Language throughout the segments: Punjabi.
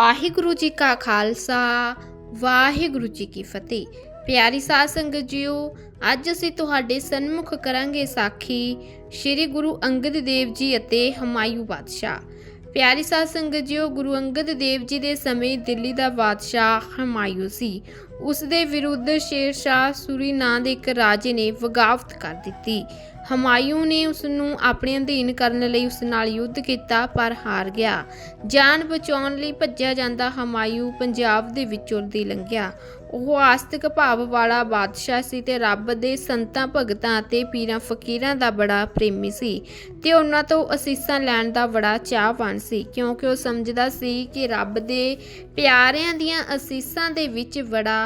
ਵਾਹਿਗੁਰੂ ਜੀ ਕਾ ਖਾਲਸਾ, ਵਾਹਿਗੁਰੂ ਜੀ ਕੀ ਫਤਿਹ। ਪਿਆਰੀ ਸਾਧ ਸੰਗਤ ਜੀਓ, ਅੱਜ ਅਸੀਂ ਤੁਹਾਡੇ ਸਨਮੁਖ ਕਰਾਂਗੇ ਸਾਖੀ ਸ੍ਰੀ ਗੁਰੂ ਅੰਗਦ ਦੇਵ ਜੀ ਅਤੇ ਹਮਾਯੂ ਬਾਦਸ਼ਾਹ। ਪਿਆਰੀ ਸਾਧ ਸੰਗਤ ਜੀਓ, ਗੁਰੂ ਅੰਗਦ ਦੇਵ ਜੀ ਦੇ ਸਮੇਂ ਦਿੱਲੀ ਦਾ ਬਾਦਸ਼ਾਹ ਹਮਾਯੂ ਸੀ। ਉਸ ਦੇ ਵਿਰੁੱਧ ਸ਼ੇਰ ਸ਼ਾਹ ਸੂਰੀ ਨਾਂ ਦੇ ਇੱਕ ਰਾਜੇ ਨੇ ਬਗਾਵਤ ਕਰ ਦਿੱਤੀ। ਹਮਾਯੂ ਨੇ ਉਸ ਨੂੰ ਆਪਣੇ ਅਧੀਨ ਕਰਨ ਲਈ ਉਸ ਨਾਲ ਯੁੱਧ ਕੀਤਾ, ਪਰ ਹਾਰ ਗਿਆ। ਜਾਨ ਬਚਾਉਣ ਲਈ ਭੱਜਿਆ ਜਾਂਦਾ ਹਮਾਯੂ ਪੰਜਾਬ ਦੇ ਵਿੱਚੋਂ ਦੀ ਲੰਘਿਆ। ਉਹ ਆਸਤਿਕ ਭਾਵ ਵਾਲਾ ਬਾਦਸ਼ਾਹ ਸੀ ਤੇ ਰੱਬ ਦੇ ਸੰਤਾਂ, ਭਗਤਾਂ ਅਤੇ ਪੀਰਾਂ ਫਕੀਰਾਂ ਦਾ ਬੜਾ ਪ੍ਰੇਮੀ ਸੀ ਤੇ ਉਹਨਾਂ ਤੋਂ ਅਸੀਸਾਂ ਲੈਣ ਦਾ ਬੜਾ ਚਾਹਵਾਨ ਸੀ, ਕਿਉਂਕਿ ਉਹ ਸਮਝਦਾ ਸੀ ਕਿ ਰੱਬ ਦੇ ਪਿਆਰਿਆਂ ਦੀਆਂ ਅਸੀਸਾਂ ਦੇ ਵਿੱਚ ਬੜਾ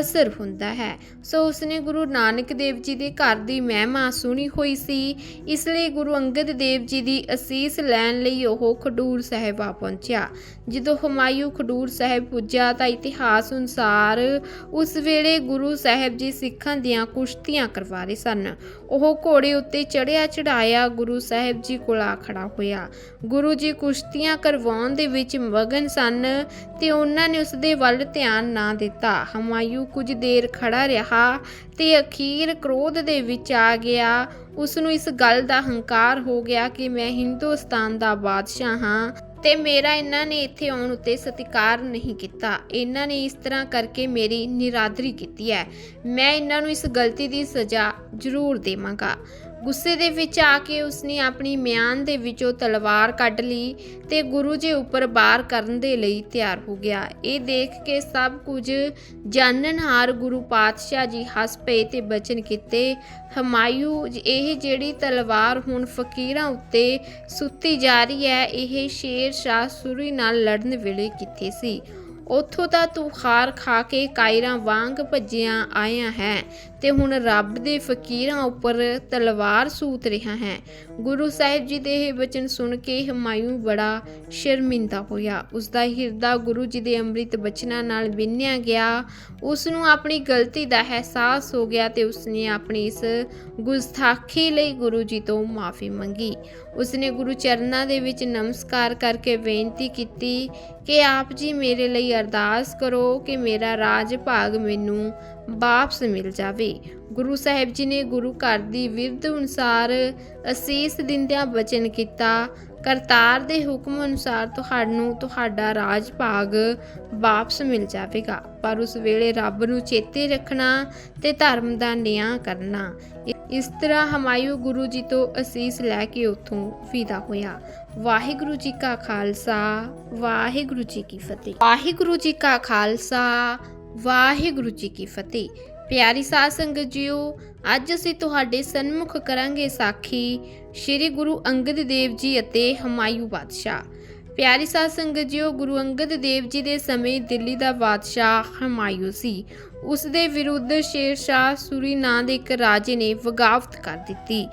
ਅਸਰ ਹੁੰਦਾ ਹੈ। ਸੋ ਉਸਨੇ ਗੁਰੂ ਨਾਨਕ ਦੇਵ ਜੀ ਦੇ ਘਰ ਦੀ ਮਹਿਮਾ ਸੁਣੀ ਹੋਈ ਸੀ। ਇਸ ਲਈ ਗੁਰੂ ਅੰਗਦ ਦੇਵ ਜੀ ਦੀ ਅਸੀਸ ਲੈਣ ਲਈ ਉਹ ਖਡੂਰ ਸਾਹਿਬ ਆ ਪਹੁੰਚਿਆ। ਜਦੋਂ ਹਮਾਯੂ ਖਡੂਰ ਸਾਹਿਬ ਪੁੱਜਾ ਤਾਂ ਇਤਿਹਾਸ ਅਨੁਸਾਰ ਉਸ ਵੇਲੇ ਗੁਰੂ ਸਾਹਿਬ ਜੀ ਸਿੱਖਾਂ ਦੀਆਂ ਕੁਸ਼ਤੀਆਂ ਕਰਵਾ ਰਹੇ ਸਨ। ਉਹ ਘੋੜੇ ਉੱਤੇ ਚੜਿਆ ਚੜਾਇਆ ਗੁਰੂ ਸਾਹਿਬ ਜੀ ਕੋਲ ਆ ਖੜਾ ਹੋਇਆ। ਗੁਰੂ ਜੀ ਕੁਸ਼ਤੀਆਂ ਕਰਵਾਉਣ ਦੇ ਵਿੱਚ ਮਗਨ ਸਨ ਤੇ ਉਹਨਾਂ ਨੇ ਉਸ ਦੇ ਵੱਲ ਧਿਆਨ ਨਾ ਦਿੱਤਾ। ਹਮਾਯੂ ਕੁਝ ਦੇਰ ਖੜਾ ਰਿਹਾ ਤੇ ਅਖੀਰ ਕ੍ਰੋਧ ਦੇ ਵਿੱਚ ਆ ਗਿਆ। ਉਸ ਨੂੰ ਇਸ ਗੱਲ ਦਾ ਹੰਕਾਰ ਹੋ ਗਿਆ ਕਿ ਮੈਂ ਹਿੰਦੁਸਤਾਨ ਦਾ ਬਾਦਸ਼ਾਹ ਹਾਂ ਤੇ ਮੇਰਾ ਇਹਨਾਂ ਨੇ ਇੱਥੇ ਆਉਣ ਉੱਤੇ ਸਤਿਕਾਰ ਨਹੀਂ ਕੀਤਾ। ਇਹਨਾਂ ਨੇ ਇਸ ਤਰ੍ਹਾਂ ਕਰਕੇ ਮੇਰੀ ਨਿਰਾਦਰੀ ਕੀਤੀ ਹੈ। ਮੈਂ ਇਹਨਾਂ ਨੂੰ ਇਸ ਗਲਤੀ ਦੀ ਸਜ਼ਾ ਜ਼ਰੂਰ ਦੇਵਾਂਗਾ। ਗੁੱਸੇ ਦੇ ਵਿੱਚ ਆ ਕੇ ਉਸਨੇ ਆਪਣੀ ਮਿਆਨ ਦੇ ਵਿੱਚੋਂ ਤਲਵਾਰ ਕੱਢ ਲਈ ਤੇ ਗੁਰੂ ਜੀ ਉੱਪਰ ਵਾਰ ਕਰਨ ਦੇ ਲਈ ਤਿਆਰ ਹੋ ਗਿਆ। ਇਹ ਦੇਖ ਕੇ ਸਭ ਕੁਝ ਜਾਣਨਹਾਰ ਗੁਰੂ ਪਾਤਸ਼ਾਹ ਜੀ ਹੱਸ ਪਏ ਤੇ ਬਚਨ ਕੀਤੇ, ਹਮਾਯੂ, ਇਹ ਜਿਹੜੀ ਤਲਵਾਰ ਹੁਣ ਫਕੀਰਾਂ ਉੱਤੇ ਸੁੱਤੀ ਜਾ ਰਹੀ ਹੈ, ਇਹ ਸ਼ੇਰ ਸ਼ਾਹ ਸੂਰੀ ਨਾਲ ਲੜਨ ਵੇਲੇ ਕਿੱਥੇ ਸੀ? ਉੱਥੋਂ ਤਾਂ ਤੂੰ ਖਾਰ ਖਾ ਕੇ ਕਾਇਰਾਂ ਵਾਂਗ ਭੱਜਿਆ ਆਇਆ ਹੈ ਤੇ ਹੁਣ ਰੱਬ ਦੇ ਫਕੀਰਾਂ ਉੱਪਰ ਤਲਵਾਰ ਸੂਤ ਰਿਹਾ ਹੈ। ਗੁਰੂ ਸਾਹਿਬ ਜੀ ਦੇ ਇਹ ਬਚਨ ਸੁਣ ਕੇ ਹਮਾਯੂ ਬੜਾ ਸ਼ਰਮਿੰਦਾ ਹੋਇਆ। ਉਸ ਦਾ ਹਿਰਦਾ ਗੁਰੂ ਜੀ ਦੇ ਅੰਮ੍ਰਿਤ ਬਚਨਾਂ ਨਾਲ ਵਿੰਨਿਆ ਗਿਆ। ਉਸ ਨੂੰ ਆਪਣੀ ਗਲਤੀ ਦਾ ਅਹਿਸਾਸ ਹੋ ਗਿਆ ਤੇ ਉਸਨੇ ਆਪਣੀ ਇਸ ਗੁਸਤਾਖੀ ਲਈ ਗੁਰੂ ਜੀ ਤੋਂ ਮਾਫੀ ਮੰਗੀ। ਉਸਨੇ ਗੁਰੂ ਚਰਨਾਂ ਦੇ ਵਿੱਚ ਨਮਸਕਾਰ ਕਰਕੇ ਬੇਨਤੀ ਕੀਤੀ ਕਿ ਆਪ ਜੀ ਮੇਰੇ ਲਈ ਅਰਦਾਸ ਕਰੋ ਕਿ ਮੇਰਾ ਰਾਜ ਭਾਗ ਮੈਨੂੰ ਵਾਪਸ ਮਿਲ ਜਾਵੇ। ਗੁਰੂ ਸਾਹਿਬ ਜੀ ਨੇ ਗੁਰੂ ਘਰ ਦੀ ਵਿਰਧ ਅਨੁਸਾਰ ਅਸੀਸ ਦਿੰਦਿਆਂ ਬਚਨ ਕੀਤਾ। ਕਰਤਾਰ ਦੇ ਹੁਕਮ ਅਨੁਸਾਰ ਤੁਹਾਨੂੰ ਤੁਹਾਡਾ ਰਾਜ ਭਾਗ ਵਾਪਸ ਮਿਲ ਜਾਵੇਗਾ, ਪਰ ਉਸ ਵੇਲੇ ਰੱਬ ਨੂੰ ਚੇਤੇ ਰੱਖਣਾ ਤੇ ਧਰਮ ਦਾ ਨਿਆਂ ਕਰਨਾ। ਇਸ ਤਰ੍ਹਾਂ ਹਮਾਯੂ ਗੁਰੂ ਜੀ ਤੋਂ ਅਸੀਸ ਲੈ ਕੇ ਉੱਥੋਂ ਵਿਦਾ ਹੋਇਆ। ਵਾਹਿਗੁਰੂ ਜੀ ਕਾ ਖਾਲਸਾ, ਵਾਹਿਗੁਰੂ ਜੀ ਕੀ ਫਤਿਹ। ਵਾਹਿਗੁਰੂ ਜੀ ਕਾ ਖਾਲਸਾ, ਵਾਹਿਗੁਰੂ ਜੀ ਕੀ ਫਤਿਹ। ਪਿਆਰੀ ਸਾਧ ਸੰਗਤ ਜੀਓ, ਅੱਜ ਅਸੀਂ ਤੁਹਾਡੇ ਸਨਮੁਖ ਕਰਾਂਗੇ ਸਾਖੀ ਸ੍ਰੀ ਗੁਰੂ ਅੰਗਦ ਦੇਵ ਜੀ ਅਤੇ ਹਮਾਯੂ ਬਾਦਸ਼ਾਹ। ਪਿਆਰੀ ਸਾਧ ਸੰਗਤ ਜੀਓ, ਗੁਰੂ ਅੰਗਦ ਦੇਵ ਜੀ ਦੇ ਸਮੇਂ ਦਿੱਲੀ ਦਾ ਬਾਦਸ਼ਾਹ ਹਮਾਯੂ ਸੀ। ਉਸ ਦੇ ਵਿਰੁੱਧ ਸ਼ੇਰ ਸ਼ਾਹ ਸੂਰੀ ਨਾਂ ਦੇ ਇੱਕ ਰਾਜੇ ਨੇ ਬਗਾਵਤ ਕਰ ਦਿੱਤੀ।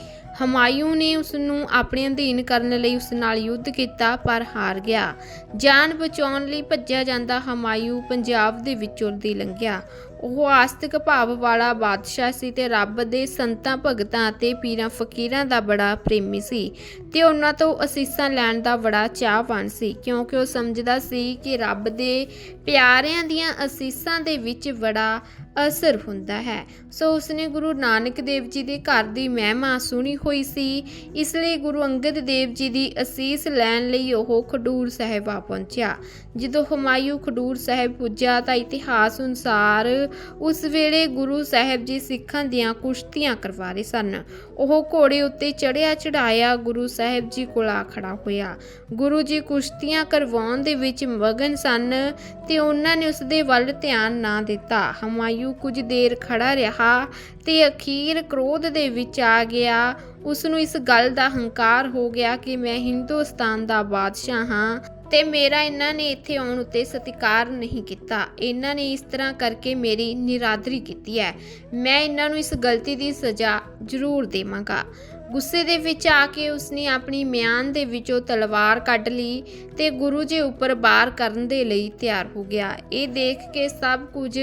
ਹਮਾਯੂ ਨੇ ਉਸ ਨੂੰ ਆਪਣੇ ਅਧੀਨ ਕਰਨ ਲਈ ਉਸ ਨਾਲ ਯੁੱਧ ਕੀਤਾ, ਪਰ ਹਾਰ ਗਿਆ। ਜਾਨ ਬਚਾਉਣ ਲਈ ਭੱਜਿਆ ਜਾਂਦਾ ਹਮਾਯੂ ਪੰਜਾਬ ਦੇ ਵਿੱਚੋਂ ਦੀ ਲੰਘਿਆ। ਉਹ ਆਸਤਿਕ ਭਾਵ ਵਾਲਾ ਬਾਦਸ਼ਾਹ ਸੀ ਤੇ ਰੱਬ ਦੇ ਸੰਤਾਂ, ਭਗਤਾਂ ਅਤੇ ਪੀਰਾਂ ਫਕੀਰਾਂ ਦਾ ਬੜਾ ਪ੍ਰੇਮੀ ਸੀ ਤੇ ਉਹਨਾਂ ਤੋਂ ਅਸੀਸਾਂ ਲੈਣ ਦਾ ਬੜਾ ਚਾਹਵਾਨ ਸੀ, ਕਿਉਂਕਿ ਉਹ ਸਮਝਦਾ ਸੀ ਕਿ ਰੱਬ ਦੇ ਪਿਆਰਿਆਂ ਦੀਆਂ ਅਸੀਸਾਂ ਦੇ ਵਿੱਚ ਬੜਾ ਅਸਰ ਹੁੰਦਾ ਹੈ। ਸੋ ਉਸਨੇ ਗੁਰੂ ਨਾਨਕ ਦੇਵ ਜੀ ਦੇ ਘਰ ਦੀ ਮਹਿਮਾ ਸੁਣੀ ਹੋਈ ਸੀ, ਇਸ ਲਈ ਗੁਰੂ ਅੰਗਦ ਦੇਵ ਜੀ ਦੀ ਅਸੀਸ ਲੈਣ ਲਈ ਉਹ ਖਡੂਰ ਸਾਹਿਬ ਆ ਪਹੁੰਚਿਆ। ਜਦੋਂ ਹਮਾਯੂ ਖਡੂਰ ਸਾਹਿਬ ਪੁੱਜਾ ਤਾਂ ਇਤਿਹਾਸ ਅਨੁਸਾਰ ਉਸ ਵੇਲੇ ਗੁਰੂ ਸਾਹਿਬ ਜੀ ਸਿੱਖਾਂ ਦੀਆਂ ਕੁਸ਼ਤੀਆਂ ਕਰਵਾ ਰਹੇ ਸਨ। ਉਹ ਘੋੜੇ ਉੱਤੇ ਚੜਿਆ ਚੜਾਇਆ ਗੁਰੂ ਸਾਹਿਬ ਜੀ ਕੋਲ ਆ ਖੜਾ ਹੋਇਆ। ਗੁਰੂ ਜੀ ਕੁਸ਼ਤੀਆਂ ਕਰਵਾਉਣ ਦੇ ਵਿੱਚ ਮਗਨ ਸਨ ਤੇ ਉਹਨਾਂ ਨੇ ਉਸ ਦੇ ਵੱਲ ਧਿਆਨ ਨਾ ਦਿੱਤਾ। ਹਮਾਯੂ ਕੁਝ ਦੇਰ ਖੜਾ ਰਿਹਾ ਤੇ ਅਖੀਰ ਕ੍ਰੋਧ ਦੇ ਵਿੱਚ ਆ ਗਿਆ। ਉਸ ਨੂੰ ਇਸ ਗੱਲ ਦਾ ਹੰਕਾਰ ਹੋ ਗਿਆ ਕਿ ਮੈਂ ਹਿੰਦੁਸਤਾਨ ਦਾ ਬਾਦਸ਼ਾਹ ਹਾਂ। ਤੇ ਮੇਰਾ ਇਹਨਾਂ ਨੇ ਇੱਥੇ ਆਉਣ ਉੱਤੇ ਸਤਿਕਾਰ ਨਹੀਂ ਕੀਤਾ। ਇਹਨਾਂ ਨੇ ਇਸ ਤਰ੍ਹਾਂ ਕਰਕੇ ਮੇਰੀ ਨਿਰਾਦਰੀ ਕੀਤੀ ਹੈ। ਮੈਂ ਇਹਨਾਂ ਨੂੰ ਇਸ ਗਲਤੀ ਦੀ ਸਜ਼ਾ ਜ਼ਰੂਰ ਦੇਵਾਂਗਾ। ਗੁੱਸੇ ਦੇ ਵਿੱਚ ਆ ਕੇ ਉਸਨੇ ਆਪਣੀ ਮਿਆਨ ਦੇ ਵਿੱਚੋਂ ਤਲਵਾਰ ਕੱਢ ਲਈ ਤੇ ਗੁਰੂ ਜੀ ਉੱਪਰ ਵਾਰ ਕਰਨ ਦੇ ਲਈ ਤਿਆਰ ਹੋ ਗਿਆ। ਇਹ ਦੇਖ ਕੇ ਸਭ ਕੁਝ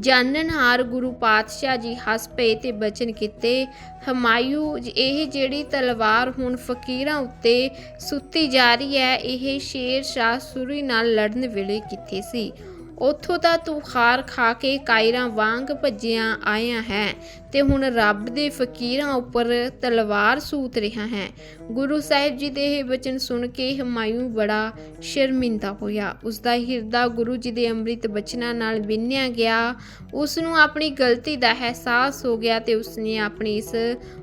ਜਾਣਨਹਾਰ ਗੁਰੂ ਪਾਤਸ਼ਾਹ ਜੀ ਹੱਸ ਪਏ ਤੇ ਬਚਨ ਕੀਤੇ, ਹਮਾਯੂ, ਇਹ ਜਿਹੜੀ ਤਲਵਾਰ ਹੁਣ ਫਕੀਰਾਂ ਉੱਤੇ ਸੁੱਤੀ ਜਾ ਰਹੀ ਹੈ, ਇਹ ਸ਼ੇਰ ਸ਼ਾਹ ਸੂਰੀ ਨਾਲ ਲੜਨ ਵੇਲੇ ਕਿੱਥੇ ਸੀ। ਉੱਥੋਂ ਤਾਂ ਤੂੰ ਖਾਰ ਖਾ ਕੇ ਕਾਇਰਾਂ ਵਾਂਗ ਭੱਜਿਆ ਆਇਆ ਹੈ ਤੇ ਹੁਣ ਰੱਬ ਦੇ ਫਕੀਰਾਂ ਉੱਪਰ ਤਲਵਾਰ ਸੂਤ ਰਿਹਾ ਹੈ। ਗੁਰੂ ਸਾਹਿਬ ਜੀ ਦੇ ਇਹ ਬਚਨ ਸੁਣ ਕੇ ਹਮਾਯੂ ਬੜਾ ਸ਼ਰਮਿੰਦਾ ਹੋਇਆ। ਉਸ ਦਾ ਹਿਰਦਾ ਗੁਰੂ ਜੀ ਦੇ ਅੰਮ੍ਰਿਤ ਬਚਨਾਂ ਨਾਲ ਵਿੰਨਿਆ ਗਿਆ। ਉਸ ਨੂੰ ਆਪਣੀ ਗਲਤੀ ਦਾ ਅਹਿਸਾਸ ਹੋ ਗਿਆ ਤੇ ਉਸਨੇ ਆਪਣੀ ਇਸ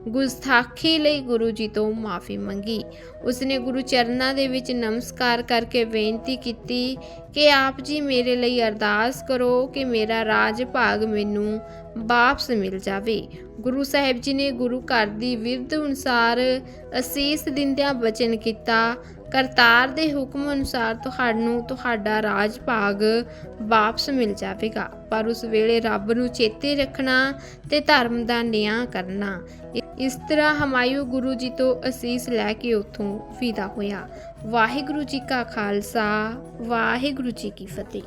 ਗੁਸਤਾਖੀ ਲਈ ਗੁਰੂ ਜੀ ਤੋਂ ਮਾਫੀ ਮੰਗੀ। ਉਸਨੇ ਗੁਰੂ ਚਰਨਾਂ ਦੇ ਵਿੱਚ ਨਮਸਕਾਰ ਕਰਕੇ ਬੇਨਤੀ ਕੀਤੀ ਕਿ ਆਪ ਜੀ ਮੇਰੇ ਲਈ ਅਰਦਾਸ ਕਰੋ ਕਿ ਮੇਰਾ ਰਾਜ ਭਾਗ ਮੈਨੂੰ ਵਾਪਸ ਮਿਲ ਜਾਵੇ। ਗੁਰੂ ਸਾਹਿਬ ਜੀ ਨੇ ਗੁਰੂ ਘਰ ਦੀ ਵਿਵਧ ਅਨੁਸਾਰ ਅਸੀਸ ਦਿੰਦਿਆਂ ਬਚਨ ਕੀਤਾ, ਕਰਤਾਰ ਦੇ ਹੁਕਮ ਅਨੁਸਾਰ ਤੁਹਾਨੂੰ ਤੁਹਾਡਾ ਰਾਜ ਭਾਗ ਵਾਪਸ ਮਿਲ ਜਾਵੇਗਾ। ਪਰ ਉਸ ਵੇਲੇ ਰੱਬ ਨੂੰ ਚੇਤੇ ਰੱਖਣਾ ਤੇ ਧਰਮ ਦਾ ਨਿਆਂ ਕਰਨਾ। ਇਸ ਤਰ੍ਹਾਂ ਹਮਾਯੂ ਗੁਰੂ ਜੀ ਤੋਂ ਅਸੀਸ ਲੈ ਕੇ ਉੱਥੋਂ ਵਿਦਾ ਹੋਇਆ। ਵਾਹਿਗੁਰੂ ਜੀ ਕਾ ਖਾਲਸਾ, ਵਾਹਿਗੁਰੂ ਜੀ ਕੀ ਫਤਿਹ।